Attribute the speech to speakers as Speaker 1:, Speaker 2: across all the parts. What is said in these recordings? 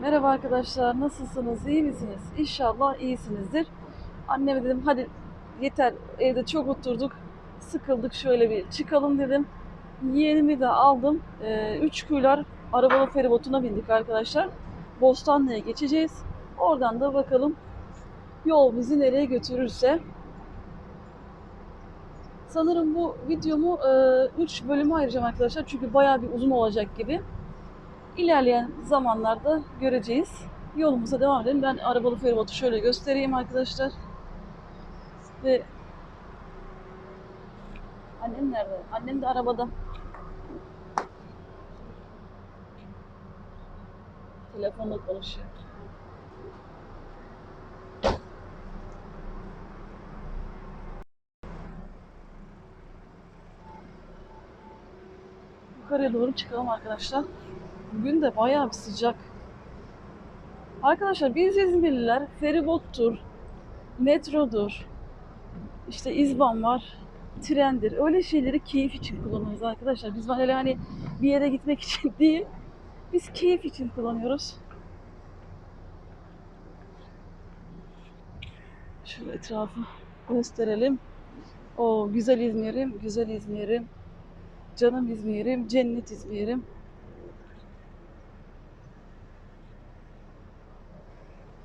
Speaker 1: Merhaba arkadaşlar, nasılsınız? İyi misiniz? İnşallah iyisinizdir. Anneme dedim hadi yeter evde çok oturduk, sıkıldık şöyle bir çıkalım dedim. Yeğenimi de aldım. Ee, üç kuyular arabalı feribotuna bindik arkadaşlar. Bostanlı'ya geçeceğiz. Oradan da bakalım yol bizi nereye götürürse. Sanırım bu videomu 3 bölüme ayıracağım arkadaşlar. Çünkü bayağı bir uzun olacak gibi. İlerleyen zamanlarda göreceğiz. Yolumuza devam edelim. Ben arabalı feribotu şöyle göstereyim arkadaşlar. Ve annem nerede? Annem de arabada. Telefonla konuşuyor. Yukarıya doğru çıkalım arkadaşlar. Bugün de bayağı bir sıcak. Arkadaşlar biz İzmirliler feribottur, metrodur, işte izban var, trendir. Öyle şeyleri keyif için kullanıyoruz arkadaşlar. Biz böyle hani bir yere gitmek için değil, biz keyif için kullanıyoruz. Şöyle etrafı gösterelim. O güzel İzmir'im, güzel İzmir'im, canım İzmir'im, cennet İzmir'im.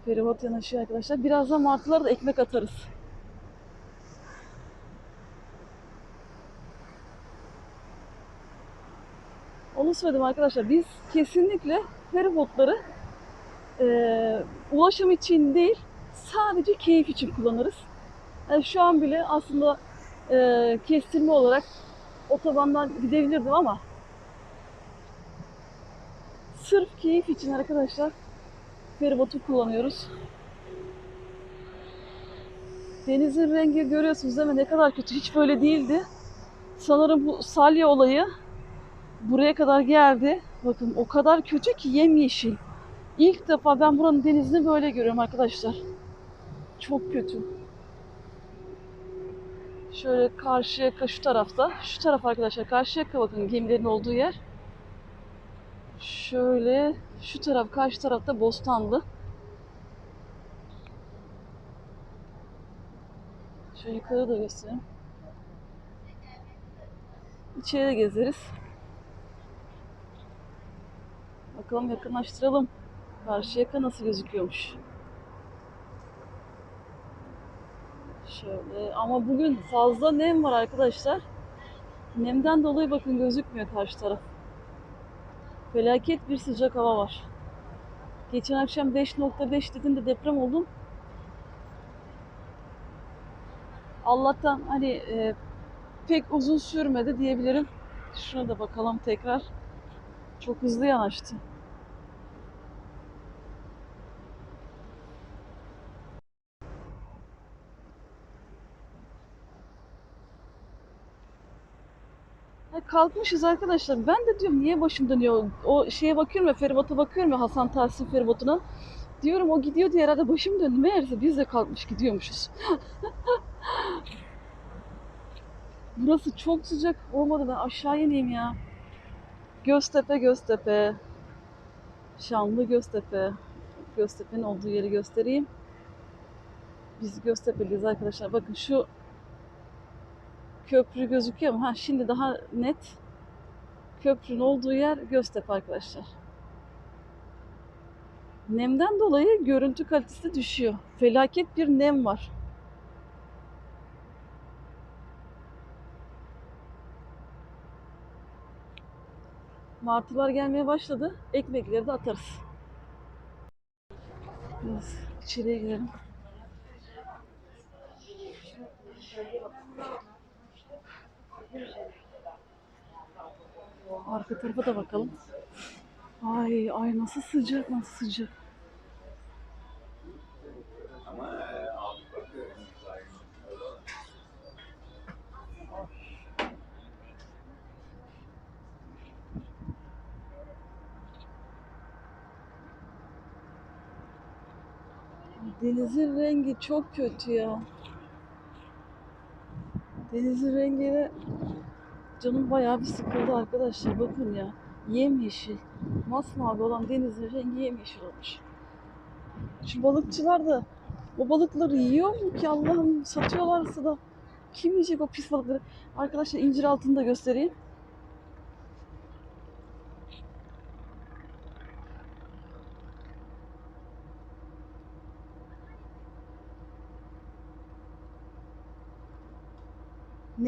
Speaker 1: Feribot yanaşıyor arkadaşlar. Birazdan martılara da ekmek atarız. Onu söyledim arkadaşlar. Biz kesinlikle feribotları eee, ulaşım için değil, sadece keyif için kullanırız. Yani şu an bile aslında eee kestirme olarak otobandan gidebilirdim ama sırf keyif için arkadaşlar feribotu kullanıyoruz. Denizin rengi görüyorsunuz değil mi? Ne kadar kötü. Hiç böyle değildi. Sanırım bu salya olayı buraya kadar geldi. Bakın o kadar kötü ki yemyeşil. İlk defa ben buranın denizini böyle görüyorum arkadaşlar. Çok kötü. Şöyle karşıyaka şu tarafta. Şu taraf arkadaşlar karşıyaka bakın gemilerin olduğu yer. Şöyle şu taraf karşı tarafta Bostanlı. Şöyle yukarı da göstereyim. İçeri gezeriz. Bakalım yakınlaştıralım. Karşıyaka nasıl gözüküyormuş. Şöyle ama bugün fazla nem var arkadaşlar. Nemden dolayı bakın gözükmüyor karşı taraf. Felaket bir sıcak hava var. Geçen akşam 5.5 dediğinde deprem oldum. Allah'tan hani e, pek uzun sürmedi diyebilirim. Şuna da bakalım tekrar. Çok hızlı yanaştı. Ya kalkmışız arkadaşlar. Ben de diyorum niye başım dönüyor? O şeye bakıyorum ya feribota bakıyorum ya Hasan Tahsin feribotuna. Diyorum o gidiyor diye herhalde başım döndü. Meğerse biz de kalkmış gidiyormuşuz. Burası çok sıcak olmadı ben aşağı ineyim ya. Göztepe Göztepe. Şanlı Göztepe. Göztepe'nin olduğu yeri göstereyim. Biz Göztepe'liyiz arkadaşlar. Bakın şu köprü gözüküyor mu? Ha şimdi daha net. Köprünün olduğu yer Göztepe arkadaşlar. Nemden dolayı görüntü kalitesi düşüyor. Felaket bir nem var. Martılar gelmeye başladı. Ekmekleri de atarız. Biraz içeriye girelim. Arka tarafa da bakalım. Ay ay nasıl sıcak nasıl sıcak. Denizin rengi çok kötü ya. Denizin rengiyle canım bayağı bir sıkıldı arkadaşlar. Bakın ya. Yemyeşil. Masmavi olan denizin rengi yemyeşil olmuş. Şu balıkçılar da o balıkları yiyor mu ki Allah'ım satıyorlarsa da kim yiyecek o pis balıkları? Arkadaşlar incir altını da göstereyim.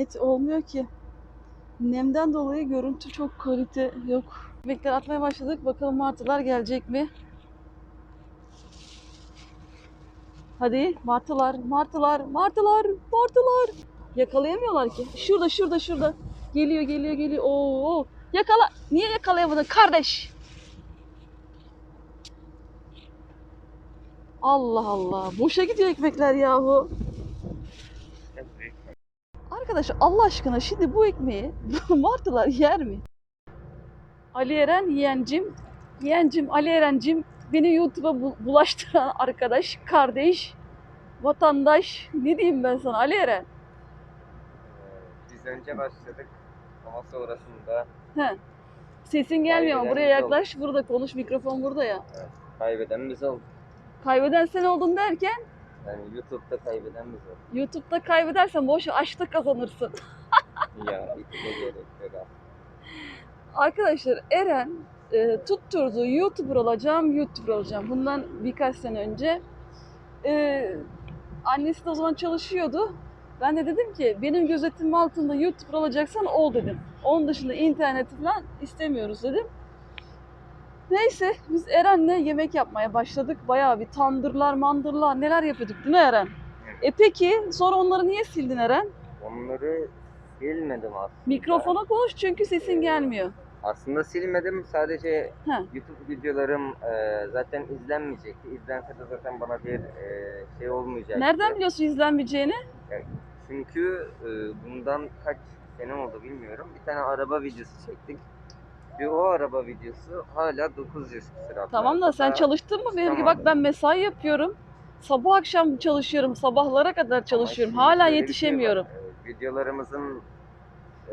Speaker 1: Net olmuyor ki. Nemden dolayı görüntü çok kalite yok. Bekler atmaya başladık. Bakalım martılar gelecek mi? Hadi martılar, martılar, martılar, martılar. Yakalayamıyorlar ki. Şurada, şurada, şurada. Geliyor, geliyor, geliyor. Oo, yakala. Niye yakalayamadın kardeş? Allah Allah. Boşa gidiyor ekmekler yahu. Arkadaş Allah aşkına şimdi bu ekmeği martılar yer mi? Ali Eren yeğencim, yeğencim Ali Erencim beni YouTube'a bu- bulaştıran arkadaş, kardeş, vatandaş. Ne diyeyim ben sana Ali Eren?
Speaker 2: Ee, Biz önce başladık ama sonrasında
Speaker 1: He. Sesin gelmiyor ama buraya yaklaş. Burada konuş, mikrofon burada ya.
Speaker 2: kaybeden biz olduk.
Speaker 1: Kaybeden sen oldun derken
Speaker 2: Yani YouTube'da kaybeden biz olduk.
Speaker 1: YouTube'da kaybedersen boş ver, kazanırsın.
Speaker 2: ya hiç de gerek yok aslında.
Speaker 1: Arkadaşlar Eren e, tutturdu YouTuber olacağım, YouTuber olacağım. Bundan birkaç sene önce e, annesi de o zaman çalışıyordu. Ben de dedim ki benim gözetimim altında YouTuber olacaksan ol dedim. Onun dışında interneti falan istemiyoruz dedim. Neyse biz Eren'le yemek yapmaya başladık. Bayağı bir tandırlar mandırlar neler yapıyorduk değil mi Eren? E peki sonra onları niye sildin Eren?
Speaker 2: Onları silmedim aslında.
Speaker 1: Mikrofona konuş çünkü sesin gelmiyor.
Speaker 2: Aslında silmedim sadece
Speaker 1: He.
Speaker 2: YouTube videolarım e, zaten izlenmeyecekti. İzlense de zaten bana bir e, şey olmayacaktı.
Speaker 1: Nereden biliyorsun izlenmeyeceğini?
Speaker 2: Çünkü e, bundan kaç sene oldu bilmiyorum. Bir tane araba videosu çektik. Ve o araba videosu hala 900 küsur hatta.
Speaker 1: Tamam da sen
Speaker 2: Hatta-
Speaker 1: çalıştın mı benim gibi?
Speaker 2: Tamam.
Speaker 1: Bak ben mesai yapıyorum. Sabah akşam çalışıyorum. Sabahlara kadar
Speaker 2: Ama
Speaker 1: çalışıyorum.
Speaker 2: şimdi
Speaker 1: Hala
Speaker 2: şöyle bir şey var.
Speaker 1: yetişemiyorum.
Speaker 2: E, videolarımızın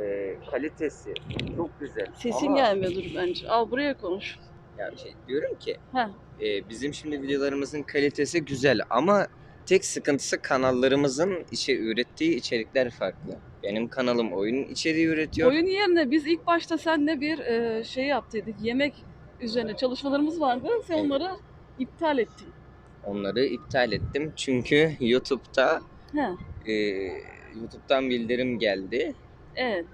Speaker 2: e, kalitesi çok güzel.
Speaker 1: Sesin
Speaker 2: Ama
Speaker 1: gelmiyordur bence. Al buraya konuş.
Speaker 2: Ya şey diyorum ki
Speaker 1: Heh.
Speaker 2: e, bizim şimdi videolarımızın kalitesi güzel ama tek sıkıntısı kanallarımızın içe ürettiği içerikler farklı. Benim kanalım oyun içeriği üretiyor.
Speaker 1: Oyun yerine biz ilk başta seninle bir e, şey yaptıydık. Yemek üzerine çalışmalarımız vardı. Sen
Speaker 2: Evet.
Speaker 1: onları iptal ettin.
Speaker 2: Onları iptal ettim çünkü YouTube'da
Speaker 1: He.
Speaker 2: e, YouTube'dan bildirim geldi.
Speaker 1: Evet.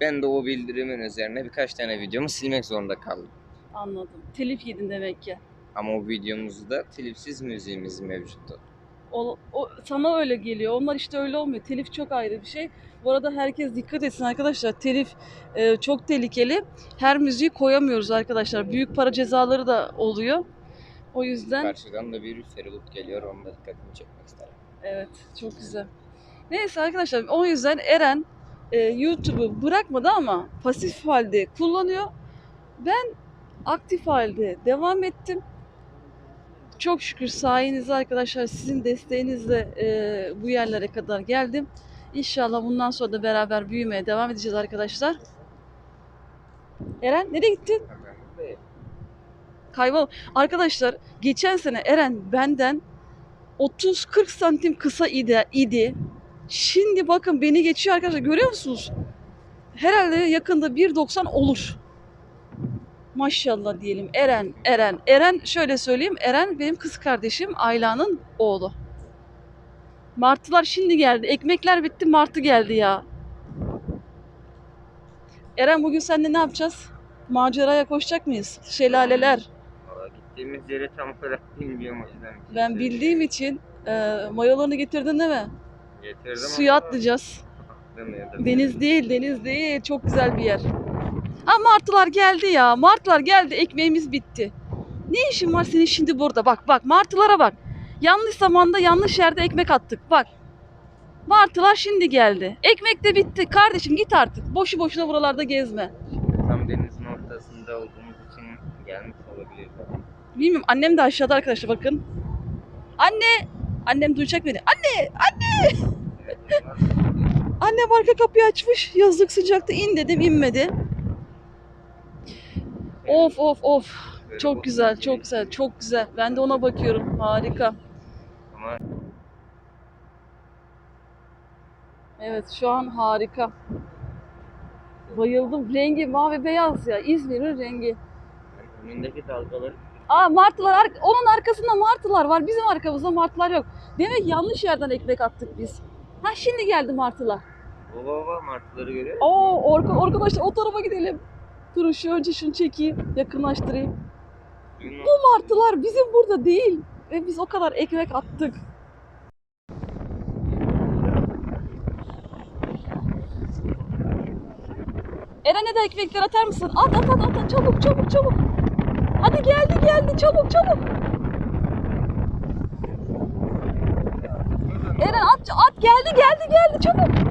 Speaker 2: Ben de o bildirimin üzerine birkaç tane videomu silmek zorunda kaldım.
Speaker 1: Anladım. Telif yedin demek ki.
Speaker 2: Ama o videomuzda telifsiz müziğimiz mevcuttu.
Speaker 1: O, o sana öyle geliyor. Onlar işte öyle olmuyor. Telif çok ayrı bir şey. Bu arada herkes dikkat etsin arkadaşlar. Telif e, çok tehlikeli. Her müziği koyamıyoruz arkadaşlar. Büyük para cezaları da oluyor. O yüzden
Speaker 2: Karşıdan da bir feribot geliyor. Onu da dikkatimi çekmek isterim.
Speaker 1: evet çok güzel. Neyse arkadaşlar o yüzden Eren e, YouTube'u bırakmadı ama pasif halde kullanıyor. Ben aktif halde devam ettim. Çok şükür sayenizde arkadaşlar sizin desteğinizle e, bu yerlere kadar geldim. İnşallah bundan sonra da beraber büyümeye devam edeceğiz arkadaşlar. Eren nereye gittin? Kaybol. Arkadaşlar geçen sene Eren benden 30-40 santim kısa idi, idi. Şimdi bakın beni geçiyor arkadaşlar görüyor musunuz? Herhalde yakında 1.90 olur. Maşallah diyelim. Eren, Eren. Eren şöyle söyleyeyim. Eren benim kız kardeşim Ayla'nın oğlu. Martılar şimdi geldi. Ekmekler bitti martı geldi ya. Eren bugün seninle ne yapacağız? Maceraya koşacak mıyız? Şelaleler.
Speaker 2: Valla gittiğimiz yere tam olarak bilmiyorum o yüzden.
Speaker 1: Ben bildiğim için e, mayolarını getirdin değil mi?
Speaker 2: Getirdim
Speaker 1: Suya
Speaker 2: ama
Speaker 1: atlayacağız. Deniz değil, deniz değil. Çok güzel bir yer. Ha martılar geldi ya. Martılar geldi. Ekmeğimiz bitti. Ne işin var senin şimdi burada? Bak bak martılara bak. Yanlış zamanda yanlış yerde ekmek attık. Bak. Martılar şimdi geldi. Ekmek de bitti. Kardeşim git artık. Boşu boşuna buralarda gezme.
Speaker 2: Tam denizin ortasında olduğumuz için gelmiş olabilirler.
Speaker 1: Bilmiyorum annem de aşağıda arkadaşlar bakın. Anne! Annem duyacak beni. Anne!
Speaker 2: Onlar-
Speaker 1: Annem arka kapıyı açmış. Yazlık sıcakta in dedim inmedi. Of of of. Çok güzel, çok güzel, çok güzel. Ben de ona bakıyorum. Harika. Evet, şu an harika. Bayıldım. Rengi mavi beyaz ya. İzmir'in rengi.
Speaker 2: önündeki dalgaları
Speaker 1: Aa martılar, ar- onun arkasında martılar var. Bizim arkamızda martılar yok. Demek yanlış yerden ekmek attık biz. Ha şimdi geldi martılar.
Speaker 2: baba baba martıları görüyor musun?
Speaker 1: Oo orka, arkadaşlar o tarafa gidelim. Durun şu önce şunu çekeyim, yakınlaştırayım.
Speaker 2: Mu?
Speaker 1: Bu martılar bizim burada değil. Ve biz o kadar ekmek attık. Eren'e de ekmekler atar mısın? At at at at çabuk çabuk çabuk. Hadi geldi geldi çabuk çabuk. Eren at at geldi geldi geldi çabuk.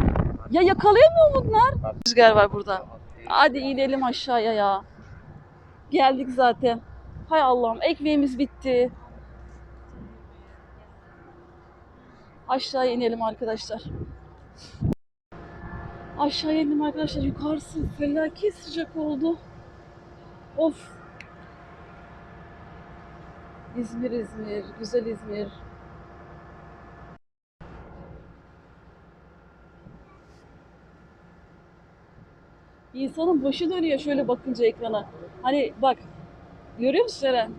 Speaker 1: Ya yakalayamıyor bunlar. Rüzgar var burada. Hadi inelim aşağıya ya. Geldik zaten. Hay Allah'ım ekmeğimiz bitti. Aşağıya inelim arkadaşlar. Aşağıya inelim arkadaşlar. Yukarısı felaket sıcak oldu. Of. İzmir, İzmir. Güzel İzmir. İnsanın başı dönüyor şöyle bakınca ekrana. Hani bak görüyor musun Eren?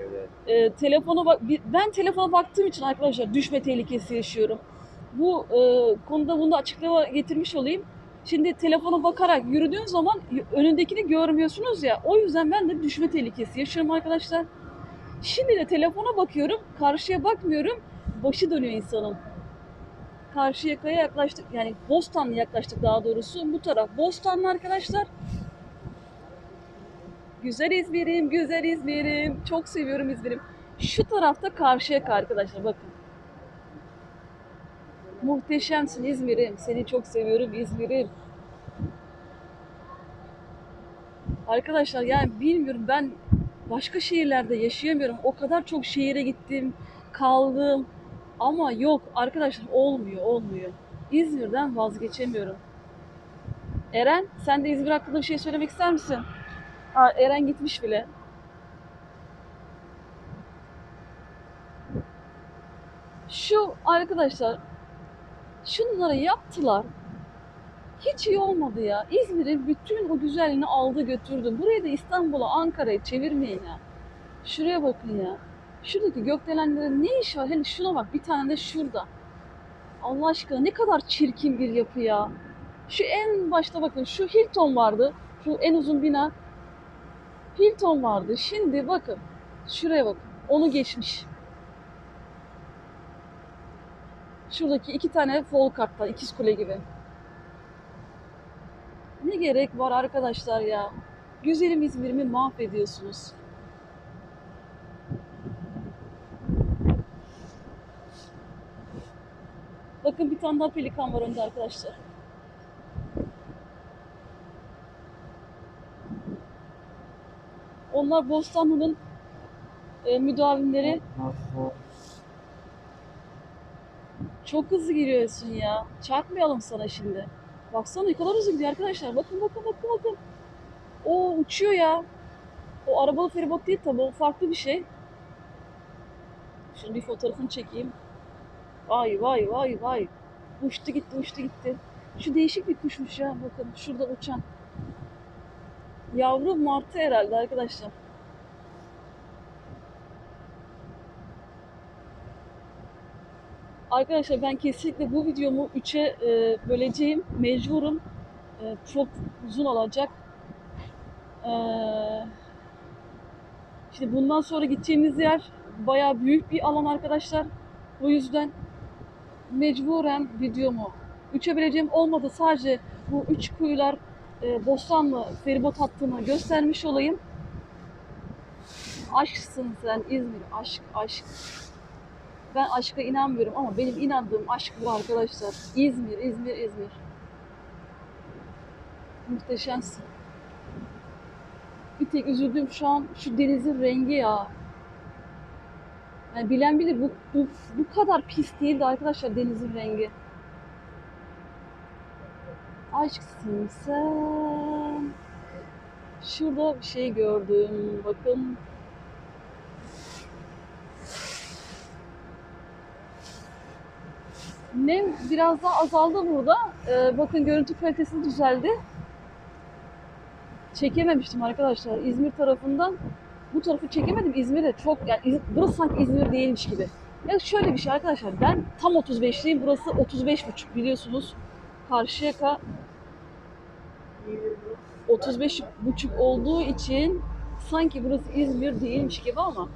Speaker 2: Evet.
Speaker 1: e, telefona bak ben telefona baktığım için arkadaşlar düşme tehlikesi yaşıyorum. Bu e, konuda bunu da açıklama getirmiş olayım. Şimdi telefona bakarak yürüdüğün zaman önündekini görmüyorsunuz ya. O yüzden ben de düşme tehlikesi yaşıyorum arkadaşlar. Şimdi de telefona bakıyorum, karşıya bakmıyorum. Başı dönüyor insanın. Karşı yakaya yaklaştık. Yani Bostanlı yaklaştık daha doğrusu. Bu taraf Bostanlı arkadaşlar. Güzel İzmir'im, güzel İzmir'im. Çok seviyorum İzmir'im. Şu tarafta Karşıyaka arkadaşlar bakın. Muhteşemsin İzmir'im. Seni çok seviyorum İzmir'im. Arkadaşlar yani bilmiyorum ben başka şehirlerde yaşayamıyorum. O kadar çok şehire gittim, kaldım. Ama yok arkadaşlar olmuyor, olmuyor. İzmir'den vazgeçemiyorum. Eren, sen de İzmir hakkında bir şey söylemek ister misin? Aa, Eren gitmiş bile. Şu arkadaşlar şunları yaptılar. Hiç iyi olmadı ya. İzmir'in bütün o güzelliğini aldı götürdü. Burayı da İstanbul'a, Ankara'ya çevirmeyin ya. Şuraya bakın ya. Şuradaki gökdelenlerin ne işi var? Hele şuna bak bir tane de şurada. Allah aşkına ne kadar çirkin bir yapı ya. Şu en başta bakın şu Hilton vardı. Şu en uzun bina. Hilton vardı. Şimdi bakın. Şuraya bakın. Onu geçmiş. Şuradaki iki tane Folkart'ta, ikiz kule gibi. Ne gerek var arkadaşlar ya? Güzelim İzmir'imi mahvediyorsunuz. Bakın bir tane daha pelikan var önde arkadaşlar. Onlar Bostanlı'nın e, müdavimleri. Çok hızlı giriyorsun ya. Çarpmayalım sana şimdi. Baksana ne kadar hızlı gidiyor arkadaşlar. Bakın bakın bakın bakın. O uçuyor ya. O arabalı feribot değil tabi. O farklı bir şey. Şunu bir fotoğrafını çekeyim. Vay vay vay vay. Uçtu gitti uçtu gitti. Şu değişik bir kuşmuş ya. Bakın şurada uçan. Yavru martı herhalde arkadaşlar. Arkadaşlar ben kesinlikle bu videomu 3'e e, böleceğim. Mecburum. E, çok uzun olacak. E, şimdi bundan sonra gideceğimiz yer bayağı büyük bir alan arkadaşlar. O yüzden mecburen videomu 3'e böleceğim. Olmadı sadece bu üç kuyular e, Bostanlı feribot hattını göstermiş olayım. Aşksın sen İzmir. Aşk, aşk. Ben aşka inanmıyorum ama benim inandığım aşk bu arkadaşlar. İzmir, İzmir, İzmir. Muhteşemsin. Bir tek üzüldüğüm şu an şu denizin rengi ya. Yani bilen bilir bu, bu, bu kadar pis değildi arkadaşlar denizin rengi. Aşksın sen. Şurada bir şey gördüm. Bakın. Nem biraz daha azaldı burada. Ee, bakın görüntü kalitesi düzeldi. Çekememiştim arkadaşlar İzmir tarafından. Bu tarafı çekemedim. İzmir'de çok yani burası sanki İzmir değilmiş gibi. Ya şöyle bir şey arkadaşlar ben tam 35'liyim. Burası 35,5 biliyorsunuz. Karşıyaka 35 buçuk olduğu için sanki burası İzmir değilmiş gibi ama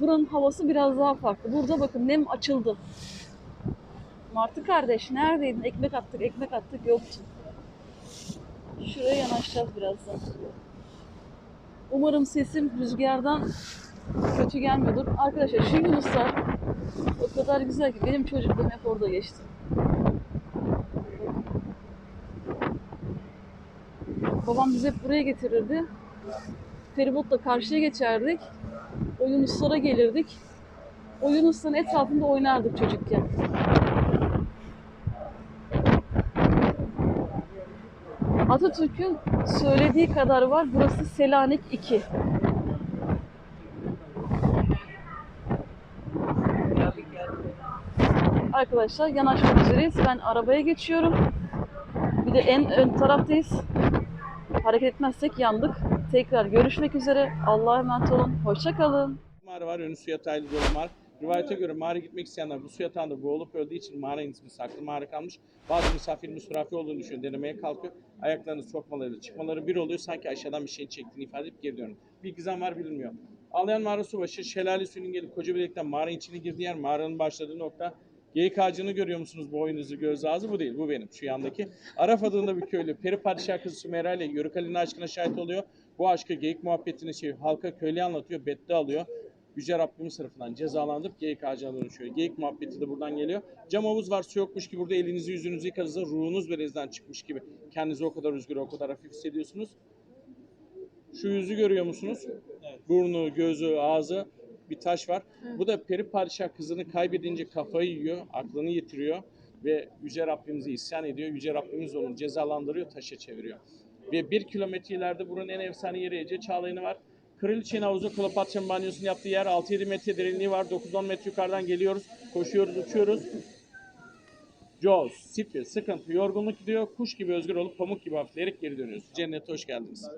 Speaker 1: buranın havası biraz daha farklı. Burada bakın nem açıldı. Martı kardeş neredeydin? Ekmek attık, ekmek attık yoktu. Şuraya yanaşacağız birazdan. Umarım sesim rüzgardan kötü gelmiyordur. Arkadaşlar şu Yunuslar o kadar güzel ki benim çocukluğum hep orada geçti. Babam bizi hep buraya getirirdi. Feribotla karşıya geçerdik. O Yunuslara gelirdik. O Yunusların etrafında oynardık çocukken. Atatürk'ün söylediği kadar var. Burası Selanik 2. Arkadaşlar yanaşmak üzereyiz. Ben arabaya geçiyorum. Bir de en ön taraftayız. Hareket etmezsek yandık. Tekrar görüşmek üzere. Allah'a emanet olun. Hoşça kalın.
Speaker 3: Var, önü su yatağıyla dolu mağara. Rivayete göre mağara gitmek isteyenler bu su yatağında boğulup öldüğü için mağaranın ismi saklı mağara kalmış. Bazı misafir müsrafi olduğunu düşünüyor, denemeye kalkıyor. Ayaklarını sokmaları, çıkmaları bir oluyor. Sanki aşağıdan bir şey çektiğini ifade edip geri dönüyor. Bir gizem var bilinmiyor. Ağlayan mağara su başı, şelale suyunun gelip koca bilekten mağaranın içine girdiği yer, mağaranın başladığı nokta. Geyik ağacını görüyor musunuz boynuzu göz ağzı? Bu değil, bu benim şu yandaki. Araf adında bir köylü, peri padişah kızı Sümeyra ile Yörük Ali'nin aşkına şahit oluyor. Bu aşkı geyik muhabbetini şey, halka köylü anlatıyor, beddua alıyor. Yüce Rabbimiz tarafından cezalandırıp geyik ağacına dönüşüyor. Geyik muhabbeti de buradan geliyor. Cam havuz var su yokmuş ki burada elinizi yüzünüzü yıkadığınızda ruhunuz berenizden çıkmış gibi. Kendinizi o kadar özgür, o kadar hafif hissediyorsunuz. Şu yüzü görüyor musunuz? Burnu, gözü, ağzı bir taş var. Bu da peri padişah kızını kaybedince kafayı yiyor, aklını yitiriyor ve Yüce Rabbimize isyan ediyor. Yüce Rabbimiz onu cezalandırıyor, taşa çeviriyor. Ve bir kilometre ileride buranın en efsane yeri Ece Çağlayanı var. Kraliçenin havuzu Kleopatra'nın banyosunu yaptığı yer 6-7 metre derinliği var. 9-10 metre yukarıdan geliyoruz. Koşuyoruz, uçuyoruz. Jaws, sifir, sıkıntı, yorgunluk gidiyor. Kuş gibi özgür olup pamuk gibi hafifleyerek geri dönüyoruz. Cennete hoş geldiniz.